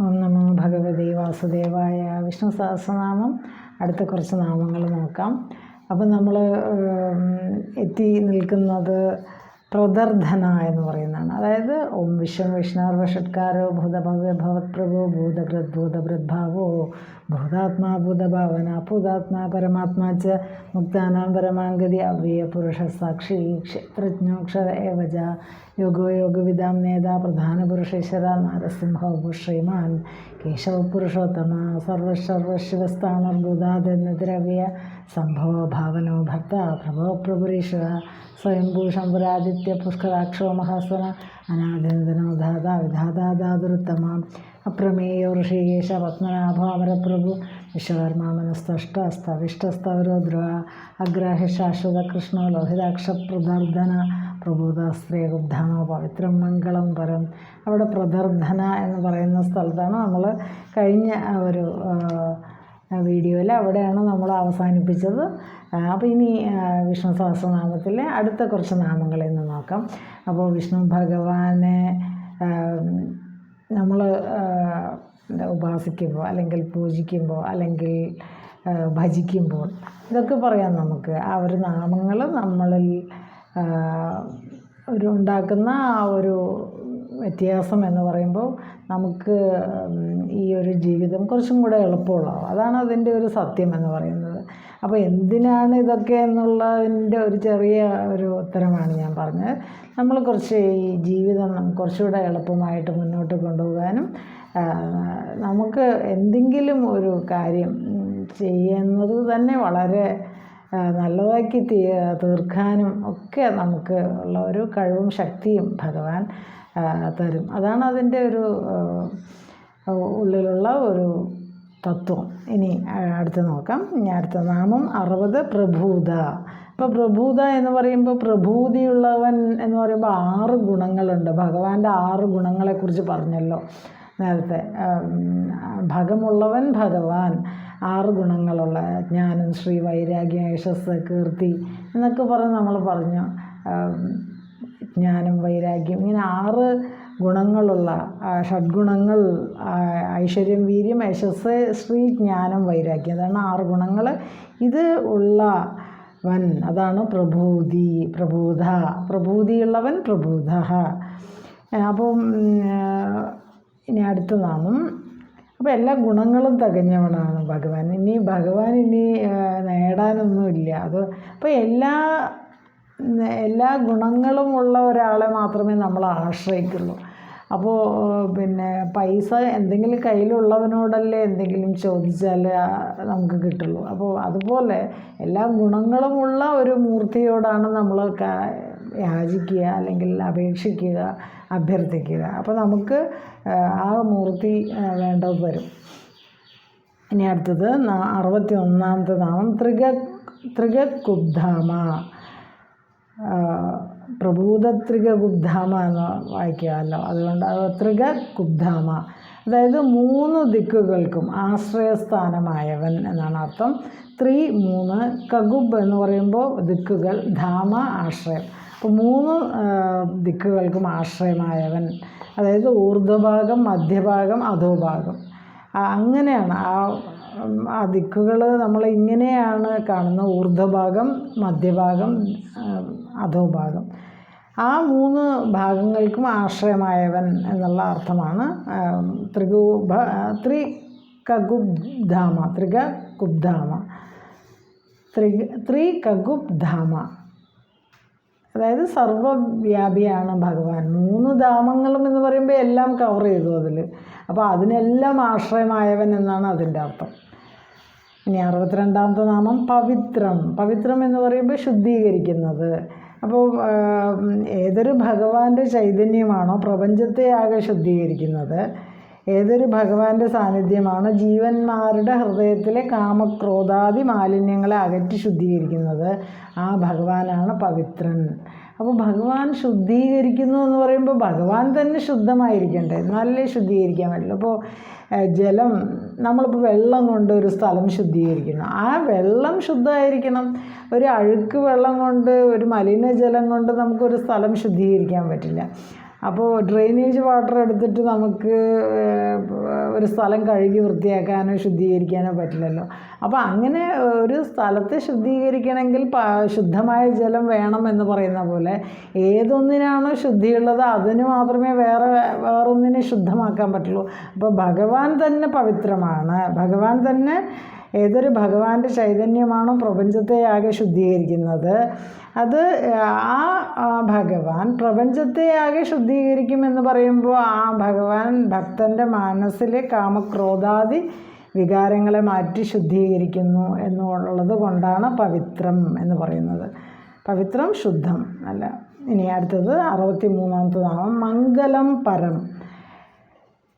ഓം നമോ ഭഗവതി വാസുദേവായ വിഷ്ണു സഹസ്രനാമം. അടുത്ത കുറച്ച് നാമങ്ങൾ നോക്കാം. അപ്പം നമ്മൾ എത്തി നിൽക്കുന്നത് പ്രദർധന എന്ന് പറയുന്നതാണ് അതായത് ഓം വിശ്വം വിഷ്ണാർവ ഷട്കാരോ ഭൂതഭവ്യ ഭവത്പ്രഭോ ഭൂതകൃത് ഭൂതഭൃദ്ഭാവോ ഭൂതാത്മാ ഭൂതഭാവന ഭൂതാത്മാ പരമാത്മാ ച മുക്താനാം പരമാംഗതി അവ്യയ പുരുഷ സാക്ഷി ക്ഷേത്രജ്ഞോക്ഷര ഏവജ യോഗോ യോഗവിദാം നേത പ്രധാന പുരുഷേശ്വര നരസിംഹോ ശ്രീമാൻ കേശവ പുരുഷോത്തമ സർവശർവശിവസ്ഥാണർബുധാതെന്നതിരവ്യ സംഭവ ഭാവനോ ഭക്ത പ്രഭോ പ്രഭുരീശ്വര സ്വയംഭൂ ശംഭുരാദിത്യ പുഷ്കരാക്ഷോ മഹാസ്വന വിധാതാ ധാതുരുത്തമ അപ്രമേയോ ഋഷികേശ പത്മനാഭ അമരപ്രഭു വിശ്വകർമ്മ മനസ്തഷ്ട സ്തവിഷ്ടസ്തവരോ ധ്രുവ അഗ്രാഹ്യ ശാശ്വത കൃഷ്ണോ ലോഹിതാക്ഷ പ്രദർധന പ്രബോധാസ്ത്രീയകുബ്ധാമോ പവിത്രം മംഗളം പരം. അവിടെ പ്രദർധന എന്ന് പറയുന്ന സ്ഥലത്താണ് നമ്മൾ കഴിഞ്ഞ ഒരു വീഡിയോയിൽ അവിടെയാണ് നമ്മൾ അവസാനിപ്പിച്ചത്. അപ്പോൾ ഇനി വിഷ്ണു സഹസ്രനാമത്തിലെ അടുത്ത കുറച്ച് നാമങ്ങളിൽ നിന്ന് നോക്കാം. അപ്പോൾ വിഷ്ണു ഭഗവാനെ നമ്മൾ ഉപാസിക്കുമ്പോൾ അല്ലെങ്കിൽ പൂജിക്കുമ്പോൾ അല്ലെങ്കിൽ ഭജിക്കുമ്പോൾ ഇതൊക്കെ പറയാം നമുക്ക്. ആ ഒരു നാമങ്ങൾ നമ്മളിൽ ഒരു ഉണ്ടാക്കുന്ന ആ ഒരു വ്യത്യാസം എന്ന് പറയുമ്പോൾ നമുക്ക് ഈ ഒരു ജീവിതം കുറച്ചും കൂടെ എളുപ്പമുള്ളതാവും അതാണ് അതിന്റെ ഒരു സത്യം എന്ന് പറയുന്നത്. അപ്പോൾ എന്തിനാണ് ഇതൊക്കെ എന്നുള്ളതിന്റെ ഒരു ചെറിയ ഒരു ഉത്തരമാണ് ഞാൻ പറഞ്ഞത്. നമ്മൾ കുറച്ച് ഈ ജീവിതം കുറച്ചുകൂടെ എളുപ്പമായിട്ട് മുന്നോട്ട് കൊണ്ടുപോകാനും നമുക്ക് എന്തെങ്കിലും ഒരു കാര്യം ചെയ്യുന്നത് തന്നെ വളരെ നല്ലതാക്കി തീ തീർക്കാനും ഒക്കെ നമുക്ക് ഉള്ള ഒരു കഴിവും ശക്തിയും ഭഗവാൻ തരും. അതാണ് അതിന്റെ ഒരു ഉള്ളിലുള്ള ഒരു തത്വം. ഇനി അടുത്ത് നോക്കാം. ഇനി അടുത്ത നാമം അറുപത് പ്രഭൂത. അപ്പോൾ പ്രഭൂത എന്ന് പറയുമ്പോൾ പ്രഭൂതിയുള്ളവൻ എന്ന് പറയുമ്പോൾ ആറ് ഗുണങ്ങളുണ്ട്. ഭഗവാന്റെ ആറ് ഗുണങ്ങളെക്കുറിച്ച് പറഞ്ഞല്ലോ. നേരത്തെ ഭഗമുള്ളവൻ ഭഗവാൻ ആറ് ഗുണങ്ങളുള്ള ജ്ഞാനം ശ്രീ വൈരാഗ്യം യശസ് കീർത്തി എന്നൊക്കെ പറഞ്ഞ് നമ്മൾ പറഞ്ഞു. ജ്ഞാനം വൈരാഗ്യം ഇങ്ങനെ ആറ് ഗുണങ്ങളുള്ള ഷഡ്ഗുണങ്ങൾ ഐശ്വര്യം വീര്യം യശസ് ശ്രീ ജ്ഞാനം വൈരാഗ്യം അതാണ് ആറ് ഗുണങ്ങൾ ഇത് ഉള്ള വൻ അതാണ് പ്രഭൂതി പ്രഭൂത പ്രഭൂതിയുള്ളവൻ പ്രഭൂത അപ്പം ഇനി അടുത്ത നാമം. അപ്പോൾ എല്ലാ ഗുണങ്ങളും തികഞ്ഞവനാണ് ഭഗവാൻ. ഇനി ഭഗവാൻ ഇനി നേടാനൊന്നുമില്ല അത് അപ്പോൾ എല്ലാ എല്ലാ ഗുണങ്ങളും ഉള്ള ഒരാളെ മാത്രമേ നമ്മൾ ആശ്രയിക്കുള്ളൂ. അപ്പോൾ പിന്നെ പൈസ എന്തെങ്കിലും കയ്യിലുള്ളവനോടല്ലേ എന്തെങ്കിലും ചോദിച്ചാൽ നമുക്ക് കിട്ടുള്ളൂ. അപ്പോൾ അതുപോലെ എല്ലാ ഗുണങ്ങളുമുള്ള ഒരു മൂർത്തിയോടാണ് നമ്മൾ യാചിക്കുക അല്ലെങ്കിൽ അപേക്ഷിക്കുക അഭ്യർത്ഥിക്കുക. അപ്പോൾ നമുക്ക് ആ മൂർത്തി വേണ്ടത് വരും. ഇനി അടുത്തത് അറുപത്തി ഒന്നാമത്തെ നാമം ത്രിക ത്രികകുബ്ധാമ പ്രഭൂത കുബ്ധാമ എന്ന് വായിക്കാമല്ലോ. അതുകൊണ്ട് ത്രിക കുബ്ധാമ അതായത് മൂന്ന് ദിക്കുകൾക്കും ആശ്രയസ്ഥാനമായവൻ എന്നാണ് അർത്ഥം. ത്രീ മൂന്ന് കഗുബ് എന്ന് പറയുമ്പോൾ ദിക്കുകൾ ധാമ ആശ്രയം. അപ്പോൾ മൂന്ന് ദിക്കുകൾക്കും ആശ്രയമായവൻ അതായത് ഊർധ്വഭാഗം മധ്യഭാഗം അധോഭാഗം. അങ്ങനെയാണ്. ആ ആ ദിക്കുകൾ നമ്മൾ ഇങ്ങനെയാണ് കാണുന്നത് ഊർധ്വഭാഗം മധ്യഭാഗം അധോഭാഗം. ആ മൂന്ന് ഭാഗങ്ങൾക്കും ആശ്രയമായവൻ എന്നുള്ള അർത്ഥമാണ് ത്രികൂഭ ത്രി കഗുബ്ധാമ ത്രിക കുബ്ധാമ ത്രി ത്രി കഗുബ്ധാമ അതായത് സർവവ്യാപിയാണ് ഭഗവാൻ. മൂന്ന് ധാമങ്ങളും എന്ന് പറയുമ്പോൾ എല്ലാം കവർ ചെയ്തു അതിൽ അപ്പോൾ അതിനെല്ലാം ആശ്രയമായവൻ എന്നാണ് അതിന്റെ അർത്ഥം. ഇനി അറുപത്തിരണ്ടാമത്തെ നാമം പവിത്രം. പവിത്രം എന്ന് പറയുമ്പോൾ ശുദ്ധീകരിക്കുന്നത്. അപ്പോൾ ഏതൊരു ഭഗവാന്റെ ചൈതന്യമാണോ പ്രപഞ്ചത്തെ ആകെ ശുദ്ധീകരിക്കുന്നത്. ഏതൊരു ഭഗവാന്റെ സാന്നിധ്യമാണ് ജീവന്മാരുടെ ഹൃദയത്തിലെ കാമക്രോധാദി മാലിന്യങ്ങളെ അകറ്റി ശുദ്ധീകരിക്കുന്നത്. ആ ഭഗവാനാണ് പവിത്രൻ. അപ്പോൾ ഭഗവാൻ ശുദ്ധീകരിക്കുന്നു എന്ന് പറയുമ്പോൾ ഭഗവാൻ തന്നെ ശുദ്ധമായിരിക്കണ്ടേ? എന്നാലേ ശുദ്ധീകരിക്കാൻ പറ്റുള്ളൂ. അപ്പോൾ ജലം നമ്മളിപ്പോൾ വെള്ളം കൊണ്ട് ഒരു സ്ഥലം ശുദ്ധീകരിക്കുന്നു. ആ വെള്ളം ശുദ്ധമായിരിക്കണം. ഒരു അഴുക്ക് വെള്ളം കൊണ്ട് ഒരു മലിനജലം കൊണ്ട് നമുക്കൊരു സ്ഥലം ശുദ്ധീകരിക്കാൻ പറ്റില്ല. അപ്പോൾ ഡ്രെയിനേജ് വാട്ടർ എടുത്തിട്ട് നമുക്ക് ഒരു സ്ഥലം കഴുകി വൃത്തിയാക്കാനോ ശുദ്ധീകരിക്കാനോ പറ്റില്ലല്ലോ. അപ്പോൾ അങ്ങനെ ഒരു സ്ഥലത്തെ ശുദ്ധീകരിക്കണമെങ്കിൽ ശുദ്ധമായ ജലം വേണം എന്ന് പറയുന്ന പോലെ ഏതൊന്നിനാണോ ശുദ്ധിയുള്ളത് അതിന് മാത്രമേ വേറെ വേറൊന്നിനെ ശുദ്ധമാക്കാൻ പറ്റുള്ളൂ. അപ്പോൾ ഭഗവാൻ തന്നെ പവിത്രമാണ്. ഭഗവാൻ തന്നെ ഏതൊരു ഭഗവാന്റെ ചൈതന്യമാണോ പ്രപഞ്ചത്തെ ആകെ ശുദ്ധീകരിക്കുന്നത്. അത് ആ ഭഗവാൻ പ്രപഞ്ചത്തെ ആകെ ശുദ്ധീകരിക്കുമെന്ന് പറയുമ്പോൾ ആ ഭഗവാൻ ഭക്തന്റെ മനസ്സിലെ കാമക്രോധാദി വികാരങ്ങളെ മാറ്റി ശുദ്ധീകരിക്കുന്നു എന്നുള്ളത് കൊണ്ടാണ് പവിത്രം എന്ന് പറയുന്നത്. പവിത്രം ശുദ്ധം അല്ല. ഇനി അടുത്തത് അറുപത്തി മൂന്നാമത്തെ നാമം മംഗലം പരം.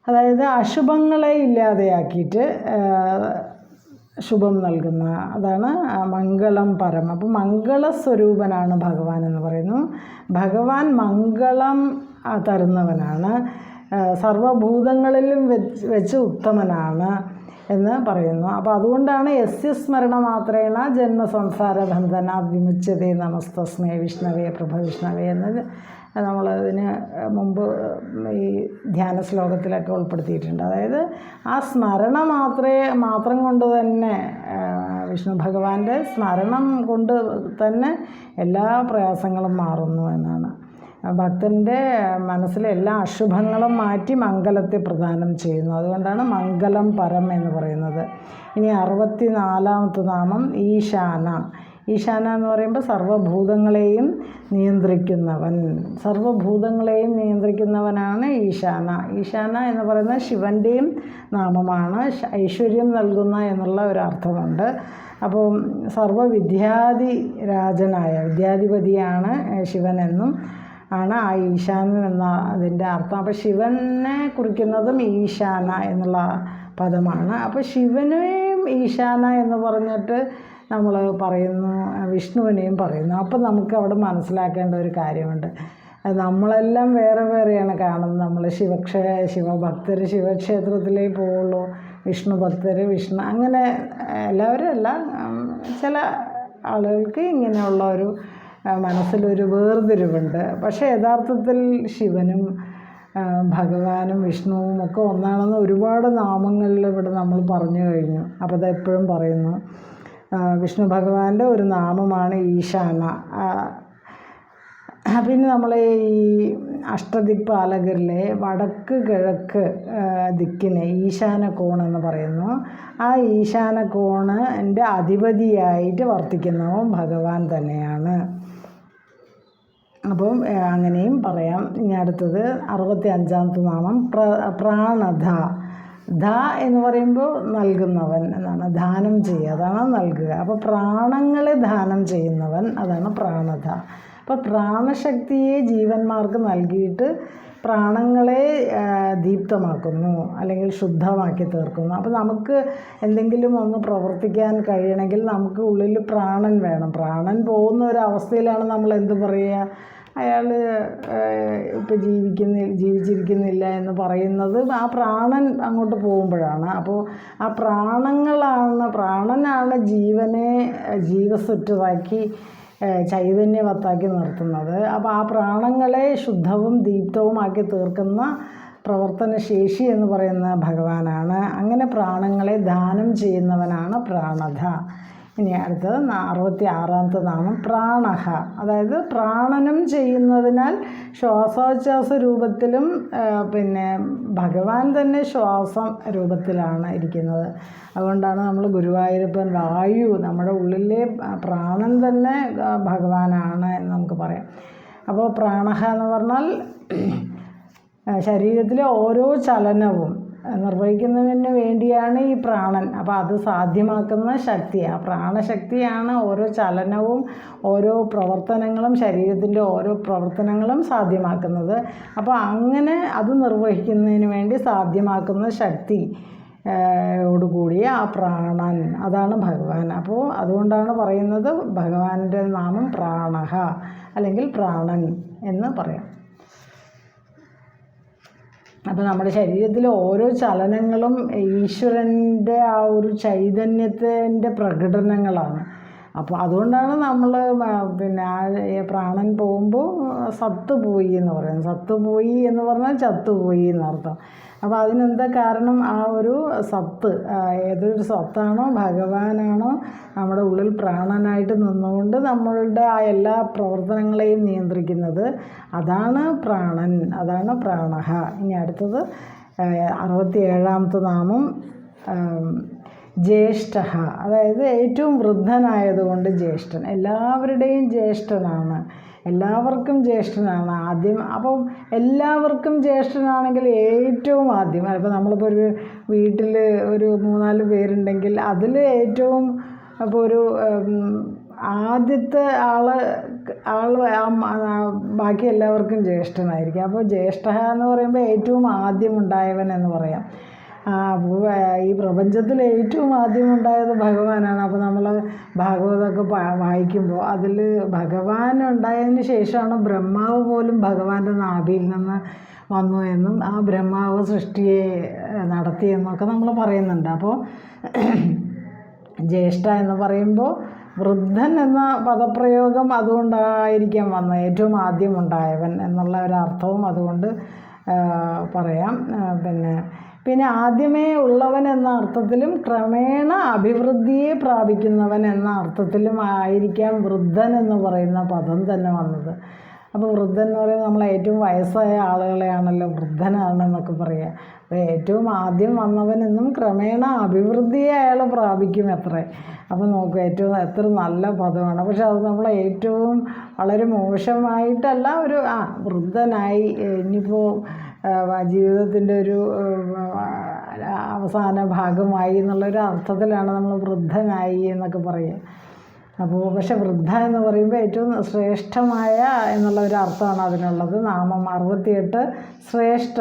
അതായത് അശുഭങ്ങളെ ഇല്ലാതെയാക്കിയിട്ട് ശുഭം നൽകുന്ന അതാണ് മംഗളം പരം അപ്പോൾ മംഗളസ്വരൂപനാണ് ഭഗവാൻ എന്ന് പറയുന്നു. ഭഗവാൻ മംഗളം തരുന്നവനാണ്. സർവഭൂതങ്ങളിലും വെച്ച് വെച്ച് ഉത്തമനാണ് എന്ന് പറയുന്നു. അപ്പോൾ അതുകൊണ്ടാണ് യസ്യ സ്മരണ മാത്രേണ ജന്മസംസാര ബന്ധന വിമുച്ചതേ നമസ്തസ്മേ വിഷ്ണവേ പ്രഭവിഷ്ണവേ എന്നത് നമ്മളതിന് മുമ്പ് ഈ ധ്യാന ശ്ലോകത്തിലൊക്കെ ഉൾപ്പെടുത്തിയിട്ടുണ്ട്. അതായത് ആ സ്മരണ മാത്രമേ മാത്രം കൊണ്ട് തന്നെ വിഷ്ണു ഭഗവാന്റെ സ്മരണം കൊണ്ട് തന്നെ എല്ലാ പ്രയാസങ്ങളും മാറുന്നു എന്നാണ്. ഭക്തന്റെ മനസ്സിലെ എല്ലാ അശുഭങ്ങളും മാറ്റി മംഗലത്തെ പ്രദാനം ചെയ്യുന്നു. അതുകൊണ്ടാണ് മംഗലം പരം എന്ന് പറയുന്നത്. ഇനി അറുപത്തി നാലാമത്തെ നാമം ഈശാന. ഈശാന എന്ന് പറയുമ്പോൾ സർവഭൂതങ്ങളെയും നിയന്ത്രിക്കുന്നവൻ. സർവഭൂതങ്ങളെയും നിയന്ത്രിക്കുന്നവനാണ് ഈശാന. ഈശാന എന്ന് പറയുന്നത് ശിവന്റെയും നാമമാണ്. ഐശ്വര്യം നൽകുന്ന എന്നുള്ള ഒരു അർത്ഥമുണ്ട് അപ്പോൾ സർവവിദ്യാധി രാജനായ വിദ്യാധിപതിയാണ് ശിവനെന്നും ആണ് ആ ഈശാനൻ എന്ന അതിന്റെ അർത്ഥം. അപ്പോൾ ശിവനെ കുറിക്കുന്നതും ഈശാന എന്നുള്ള പദമാണ്. അപ്പോൾ ശിവനെയും ഈശാന എന്ന് പറഞ്ഞിട്ട് നമ്മൾ പറയുന്നു വിഷ്ണുവിനെയും പറയുന്നു. അപ്പം നമുക്ക് അവിടെ മനസ്സിലാക്കേണ്ട ഒരു കാര്യമുണ്ട്. നമ്മളെല്ലാം വേറെ വേറെയാണ് കാണുന്നത്. നമ്മൾ ശിവക്ഷ ശിവഭക്തർ ശിവക്ഷേത്രത്തിലേ പോവുള്ളൂ. വിഷ്ണു ഭക്തർ വിഷ്ണു അങ്ങനെ എല്ലാവരും അല്ല. ചില ആളുകൾക്ക് ഇങ്ങനെയുള്ള ഒരു മനസ്സിലൊരു വേർതിരിവുണ്ട്. പക്ഷേ യഥാർത്ഥത്തിൽ ശിവനും ഭഗവാനും വിഷ്ണുവും ഒക്കെ ഒന്നാണെന്ന് ഒരുപാട് നാമങ്ങളിൽ ഇവിടെ നമ്മൾ പറഞ്ഞു കഴിഞ്ഞു. അപ്പോൾ അത് എപ്പോഴും പറയുന്നു. വിഷ്ണു ഭഗവാന്റെ ഒരു നാമമാണ് ഈശാന. പിന്നെ നമ്മൾ ഈ അഷ്ടദിക്പാലകരിലെ വടക്ക് കിഴക്ക് ദിക്കിനെ ഈശാന കോണെന്ന് പറയുന്നു. ആ ഈശാന കോണ് എന്റെ അധിപതിയായിട്ട് വർത്തിക്കുന്നവൻ ഭഗവാൻ തന്നെയാണ്. അപ്പം അങ്ങനെയും പറയാം. ഇനി അടുത്തത് അറുപത്തി അഞ്ചാമത്തെ നാമം പ്ര പ്രാണധ. ധ എന്ന് പറയുമ്പോൾ നൽകുന്നവൻ എന്നാണ്. ദാനം ചെയ്യുക അതാണ് നൽകുക. അപ്പോൾ പ്രാണങ്ങളെ ദാനം ചെയ്യുന്നവൻ അതാണ് പ്രാണധ അപ്പോൾ പ്രാണശക്തിയെ ജീവന്മാർക്ക് നൽകിയിട്ട് പ്രാണങ്ങളെ ദീപ്തമാക്കുന്നു അല്ലെങ്കിൽ ശുദ്ധമാക്കി തീർക്കുന്നു. അപ്പോൾ നമുക്ക് എന്തെങ്കിലും ഒന്ന് പ്രവർത്തിക്കാൻ കഴിയണമെങ്കിൽ നമുക്ക് ഉള്ളിൽ പ്രാണൻ വേണം. പ്രാണൻ പോകുന്ന ഒരു അവസ്ഥയിലാണ് നമ്മൾ എന്ത് പറയുക? അയാൾ ഇപ്പോൾ ജീവിക്കുന്ന ജീവിച്ചിരിക്കുന്നില്ല എന്ന് പറയുന്നത് ആ പ്രാണൻ അങ്ങോട്ട് പോകുമ്പോഴാണ്. അപ്പോൾ ആ പ്രാണങ്ങളാണ് പ്രാണനാണ് ജീവനെ ജീവസുറ്റതാക്കി ചൈതന്യവത്താക്കി നിർത്തുന്നത്. അപ്പോൾ ആ പ്രാണങ്ങളെ ശുദ്ധവും ദീപ്തവുമാക്കി തീർക്കുന്ന പ്രവർത്തന ശേഷി എന്ന് പറയുന്ന ഭഗവാനാണ്. അങ്ങനെ പ്രാണങ്ങളെ ദാനം ചെയ്യുന്നവനാണ് പ്രാണധ. ഇനി അടുത്തത് അറുപത്തി ആറാമത്തെ നാമം പ്രാണഹ. അതായത് പ്രാണനം ചെയ്യുന്നതിനാൽ ശ്വാസോച്ഛ്വാസ രൂപത്തിലും പിന്നെ ഭഗവാൻ തന്നെ ശ്വാസം രൂപത്തിലാണ് ഇരിക്കുന്നത്. അതുകൊണ്ടാണ് നമ്മൾ ഗുരുവായൂരപ്പൻ വായു നമ്മുടെ ഉള്ളിലെ പ്രാണൻ തന്നെ ഭഗവാനാണ് എന്ന് നമുക്ക് പറയാം. അപ്പോൾ പ്രാണഹ എന്ന് പറഞ്ഞാൽ ശരീരത്തിലെ ഓരോ ചലനവും നിർവഹിക്കുന്നതിന് വേണ്ടിയാണ് ഈ പ്രാണൻ. അപ്പോൾ അത് സാധ്യമാക്കുന്ന ശക്തി ആ പ്രാണശക്തിയാണ് ഓരോ ചലനവും ഓരോ പ്രവർത്തനങ്ങളും ശരീരത്തിന്റെ ഓരോ പ്രവർത്തനങ്ങളും സാധ്യമാക്കുന്നത്. അപ്പോൾ അങ്ങനെ അത് നിർവഹിക്കുന്നതിന് വേണ്ടി സാധ്യമാക്കുന്ന ശക്തി ോടുകൂടിയ ആ പ്രാണൻ. അതാണ് ഭഗവാൻ. അപ്പോൾ അതുകൊണ്ടാണ് പറയുന്നത് ഭഗവാന്റെ നാമം പ്രാണഹ അല്ലെങ്കിൽ പ്രാണൻ എന്ന് പറയാം. അപ്പോൾ നമ്മുടെ ശരീരത്തിലെ ഓരോ ചലനങ്ങളും ഈശ്വരന്റെ ആ ഒരു ചൈതന്യത്തിന്റെ പ്രകടനങ്ങളാണ്. അപ്പോൾ അതുകൊണ്ടാണ് നമ്മൾ പിന്നെ ആ പ്രാണൻ പോകുമ്പോൾ സത്ത് പോയി എന്ന് പറയുന്നത്. സത്ത് പോയി എന്ന് പറഞ്ഞാൽ ചത്തുപോയി എന്നർത്ഥം. അപ്പോൾ അതിനെന്താ കാരണം? ആ ഒരു സത്ത് ഏതൊരു സത്താണോ ഭഗവാനാണോ നമ്മുടെ ഉള്ളിൽ പ്രാണനായിട്ട് നിന്നുകൊണ്ട് നമ്മളുടെ ആ എല്ലാ പ്രവർത്തനങ്ങളെയും നിയന്ത്രിക്കുന്നത് അതാണ് പ്രാണൻ അതാണ് പ്രാണഹ. ഇനി അടുത്തത് അറുപത്തി ഏഴാമത്തെ നാമം ജ്യേഷ്ഠ അതായത് ഏറ്റവും വൃദ്ധനായതുകൊണ്ട് ജ്യേഷ്ഠൻ. എല്ലാവരുടെയും ജ്യേഷ്ഠനാണ്. എല്ലാവർക്കും ജ്യേഷ്ഠനാണ് ആദ്യം. അപ്പം എല്ലാവർക്കും ജ്യേഷ്ഠനാണെങ്കിൽ ഏറ്റവും ആദ്യം ഇപ്പോൾ നമ്മളിപ്പോൾ ഒരു വീട്ടിൽ ഒരു മൂന്നാൽ പേരുണ്ടെങ്കിൽ അതിൽ ഏറ്റവും അപ്പോൾ ഒരു ആദ്യത്തെ ആൾ ആൾ ബാക്കി എല്ലാവർക്കും ജ്യേഷ്ഠനായിരിക്കും. അപ്പോൾ ജ്യേഷ്ഠ എന്ന് പറയുമ്പോൾ ഏറ്റവും ആദ്യം ഉണ്ടായവൻ എന്ന് പറയാം. ഈ പ്രപഞ്ചത്തിൽ ഏറ്റവും ആദ്യം ഉണ്ടായത് ഭഗവാനാണ് അപ്പോൾ നമ്മൾ ഭാഗവതമൊക്കെ വായിക്കുമ്പോൾ അതിൽ ഭഗവാൻ ഉണ്ടായതിന് ശേഷമാണ് ബ്രഹ്മാവ് പോലും ഭഗവാന്റെ നാഭിയിൽ നിന്ന് വന്നു എന്നും ആ ബ്രഹ്മാവ് സൃഷ്ടിയെ നടത്തിയെന്നൊക്കെ നമ്മൾ പറയുന്നുണ്ട്. അപ്പോൾ ജ്യേഷ്ഠ എന്ന് പറയുമ്പോൾ വൃദ്ധൻ എന്ന പദപ്രയോഗം അതുകൊണ്ടായിരിക്കാം വന്നത് ഏറ്റവും ആദ്യം ഉണ്ടായവൻ എന്നുള്ള ഒരർത്ഥവും അതുകൊണ്ട് പറയാം. പിന്നെ പിന്നെ ആദ്യമേ ഉള്ളവൻ എന്ന അർത്ഥത്തിലും ക്രമേണ അഭിവൃദ്ധിയെ പ്രാപിക്കുന്നവൻ എന്ന അർത്ഥത്തിലും ആയിരിക്കാം വൃദ്ധൻ എന്ന് പറയുന്ന പദം തന്നെ വന്നത്. അപ്പോൾ വൃദ്ധൻ എന്ന് പറയുന്നത് നമ്മൾ ഏറ്റവും വയസ്സായ ആളുകളെയാണല്ലോ വൃദ്ധനാണെന്നൊക്കെ പറയുക അപ്പോൾ ഏറ്റവും ആദ്യം വന്നവനെന്നും ക്രമേണ അഭിവൃദ്ധിയെ അയാൾ പ്രാപിക്കും എത്രേ അപ്പോൾ നോക്കുക ഏറ്റവും എത്ര നല്ല പദമാണ്. പക്ഷെ അത് നമ്മൾ ഏറ്റവും വളരെ മോശമായിട്ടല്ല ഒരു ആ വൃദ്ധനായി ഇനിയിപ്പോൾ ജീവിതത്തിന്റെ ഒരു അവസാന ഭാഗമായി എന്നുള്ളൊരു അർത്ഥത്തിലാണ് നമ്മൾ വൃദ്ധനായി എന്നൊക്കെ പറയുക അപ്പോൾ പക്ഷെ വൃദ്ധ എന്ന് പറയുമ്പോൾ ഏറ്റവും ശ്രേഷ്ഠമായ എന്നുള്ള ഒരു അർത്ഥമാണ് അതിനുള്ളത്. നാമം അറുപത്തിയെട്ട് ശ്രേഷ്ഠ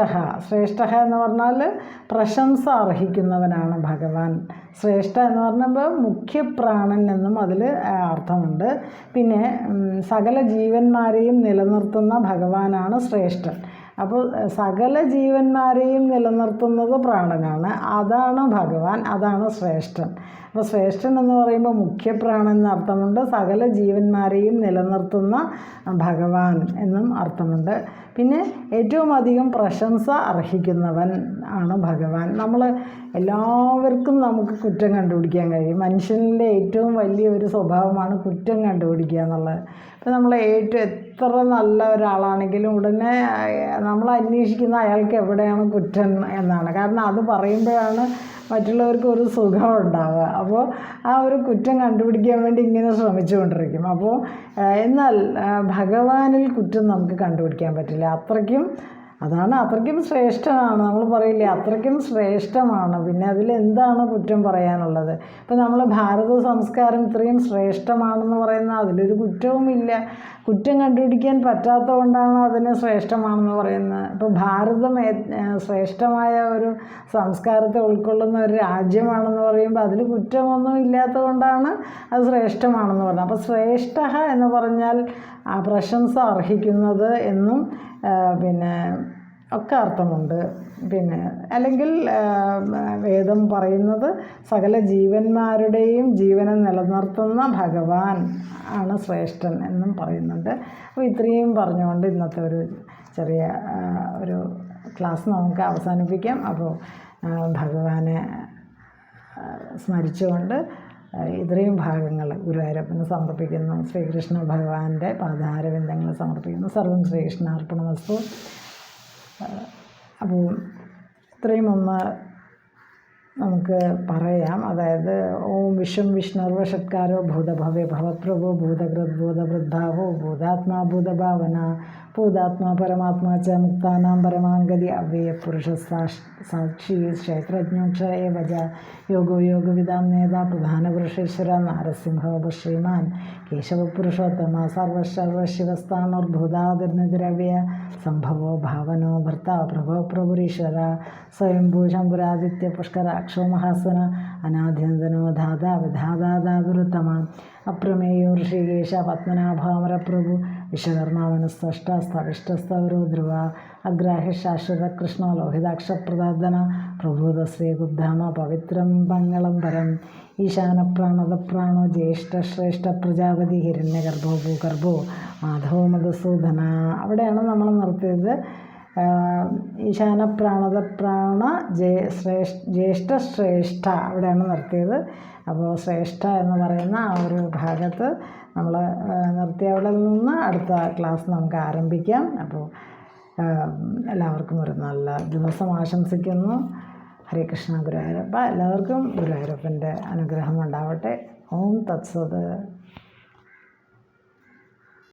ശ്രേഷ്ഠ എന്ന് പറഞ്ഞാൽ പ്രശംസ അർഹിക്കുന്നവനാണ് ഭഗവാൻ. ശ്രേഷ്ഠ എന്ന് പറഞ്ഞപ്പോൾ മുഖ്യപ്രാണൻ എന്നും അതിൽ അർത്ഥമുണ്ട്. പിന്നെ സകല ജീവന്മാരെയും നിലനിർത്തുന്ന ഭഗവാനാണ് ശ്രേഷ്ഠൻ. അപ്പോൾ സകല ജീവന്മാരെയും നിലനിർത്തുന്നത് പ്രാണനാണ്. അതാണ് ഭഗവാൻ അതാണ് ശ്രേഷ്ഠൻ. അപ്പോൾ ശ്രേഷ്ഠൻ എന്ന് പറയുമ്പോൾ മുഖ്യപ്രാണൻ എന്ന് അർത്ഥമുണ്ട്. സകല ജീവന്മാരെയും നിലനിർത്തുന്ന ഭഗവാൻ എന്നും അർത്ഥമുണ്ട്. പിന്നെ ഏറ്റവും അധികം പ്രശംസ അർഹിക്കുന്നവൻ ആണ് ഭഗവാൻ. നമ്മൾ എല്ലാവർക്കും നമുക്ക് കുറ്റം കണ്ടുപിടിക്കാൻ കഴിയും. മനുഷ്യന്റെ ഏറ്റവും വലിയ ഒരു സ്വഭാവമാണ് കുറ്റം കണ്ടുപിടിക്കുക എന്നുള്ളത്. ഇപ്പം നമ്മൾ ഏറ്റവും എത്ര നല്ല ഒരാളാണെങ്കിലും ഉടനെ നമ്മൾ അന്വേഷിക്കുന്ന അയാൾക്ക് എവിടെയാണ് കുറ്റം എന്നാണ്. കാരണം അത് പറയുമ്പോഴാണ് മറ്റുള്ളവർക്ക് ഒരു സുഖം ഉണ്ടാവുക. അപ്പോൾ ആ ഒരു കുറ്റം കണ്ടുപിടിക്കാൻ വേണ്ടി ഇങ്ങനെ ശ്രമിച്ചുകൊണ്ടിരിക്കും. അപ്പോൾ എന്നാൽ ഭഗവാനിൽ കുറ്റം നമുക്ക് കണ്ടുപിടിക്കാൻ പറ്റില്ല. അത്രയ്ക്കും അതാണ് അത്രയ്ക്കും ശ്രേഷ്ഠമാണ്. നമ്മൾ പറയില്ലേ അത്രയ്ക്കും ശ്രേഷ്ഠമാണ്. പിന്നെ അതിൽ എന്താണ് കുറ്റം പറയാനുള്ളത്? ഇപ്പം നമ്മൾ ഭാരത സംസ്കാരം ഇത്രയും ശ്രേഷ്ഠമാണെന്ന് പറയുന്ന അതിലൊരു കുറ്റവുമില്ല. കുറ്റം കണ്ടുപിടിക്കാൻ പറ്റാത്തതുകൊണ്ടാണ് അതിനെ ശ്രേഷ്ഠമാണെന്ന് പറയുന്നത്. ഇപ്പോൾ ഭാരതം ശ്രേഷ്ഠമായ ഒരു സംസ്കാരത്തെ ഉൾക്കൊള്ളുന്ന ഒരു രാജ്യമാണെന്ന് പറയുമ്പോൾ അതിൽ കുറ്റമൊന്നും ഇല്ലാത്തതുകൊണ്ടാണ് അത് ശ്രേഷ്ഠമാണെന്ന് പറയുന്നത്. അപ്പോൾ ശ്രേഷ്ഠ എന്ന് പറഞ്ഞാൽ പ്രശംസ അർഹിക്കുന്നത് എന്നും പിന്നെ ഒക്കെ അർത്ഥമുണ്ട്. പിന്നെ അല്ലെങ്കിൽ വേദം പറയുന്നത് സകല ജീവന്മാരുടെയും ജീവനെ നിലനിർത്തുന്ന ഭഗവാൻ ആണ് ശ്രേഷ്ഠൻ എന്നും പറയുന്നുണ്ട്. അപ്പോൾ ഇത്രയും പറഞ്ഞുകൊണ്ട് ഇന്നത്തെ ഒരു ചെറിയ ഒരു ക്ലാസ് നമുക്ക് അവസാനിപ്പിക്കാം. അപ്പോൾ ഭഗവാനെ സ്മരിച്ചുകൊണ്ട് ഇത്രയും ഭാഗങ്ങൾ ഗുരുവായൂരപ്പന് സമർപ്പിക്കുന്നു. ശ്രീകൃഷ്ണ ഭഗവാന്റെ പാദാരവിന്ദങ്ങൾ സമർപ്പിക്കുന്നു. സർവം ശ്രീകൃഷ്ണാർപ്പണമസ്തു. അപ്പോൾ ഇത്രയും ഒന്ന് നമുക്ക് പറയാം അതായത് ഓം വിശ്വം വിഷ്ണുർവ ഷട്കാരോ ഭൂതഭവ്യ ഭവത്പ്രഭോ ഭൂതകൃത് ഭൂതവൃദ്ധാവോ ഭൂതാത്മാ ഭൂതഭാവന ഭൂതാത്മാ പരമാത്മാ ച മുക്താനാം പരമാംഗതി അവ്യയ പുരുഷ സാക്ഷി ക്ഷേത്രജ്ഞോക്ഷ ഏവജ യോഗോ യോഗവിദാം നേതാ പ്രധാന പുരുഷേശ്വര നാരസിംഹ ശ്രീമാൻ കേശവപുരുഷോത്തമ സർവശർവശിവസ്ഥാണുർഭൂതാതിർനിദ്രവ്യ സംഭവോ ഭാവനോ ഭർത്ത പ്രഭോ പ്രഭുരീശ്വര സ്വയംഭൂ ശംഭുരാദിത്യ പുഷ്കര അക്ഷോമഹാസന അനാദ്യന്തനോ ധാതാവ് വിധാതാതാതുരുത്തമ അപ്രമേയോ ഋഷികേശ പത്മനാഭാമരപ്രഭു വിശ്വകർമാവനസ്തഷ്ട സ്ഥവിഷ്ടസ്ഥവരോ ധ്രുവ അഗ്രാഹ്യ ശാശ്വത കൃഷ്ണ ലോഹിതാക്ഷപ്രദാദന പ്രഭൂത ശ്രീകുദ്ധാമ പവിത്രം മംഗളം പരം ഈശാനപ്രാണതപ്രാണോ ജ്യേഷ്ഠ ശ്രേഷ്ഠ പ്രജാപതി ഹിരണ്യഗർഭോ ഭൂഗർഭോ മാധവ മധുസൂദന അവിടെയാണ് നമ്മൾ നിർത്തിയത് ഈശാനപ്രാണതപ്രാണ ജേ ശ്രേഷ്ഠ ജ്യേഷ്ഠ ശ്രേഷ്ഠ അവിടെയാണ് നിർത്തിയത്. അപ്പോൾ ശ്രേഷ്ഠ എന്ന് പറയുന്ന ആ ഒരു ഭാഗത്ത് നമ്മൾ നിർത്തിയ അവിടെ നിന്ന് അടുത്ത ക്ലാസ് നമുക്ക് ആരംഭിക്കാം. അപ്പോൾ എല്ലാവർക്കും ഒരു നല്ല ദിവസം ആശംസിക്കുന്നു. ഹരേ കൃഷ്ണ ഗുരുവായൂരപ്പ. എല്ലാവർക്കും ഗുരുവായൂരപ്പന്റെ അനുഗ്രഹം ഉണ്ടാവട്ടെ. ഓം തത്സത്.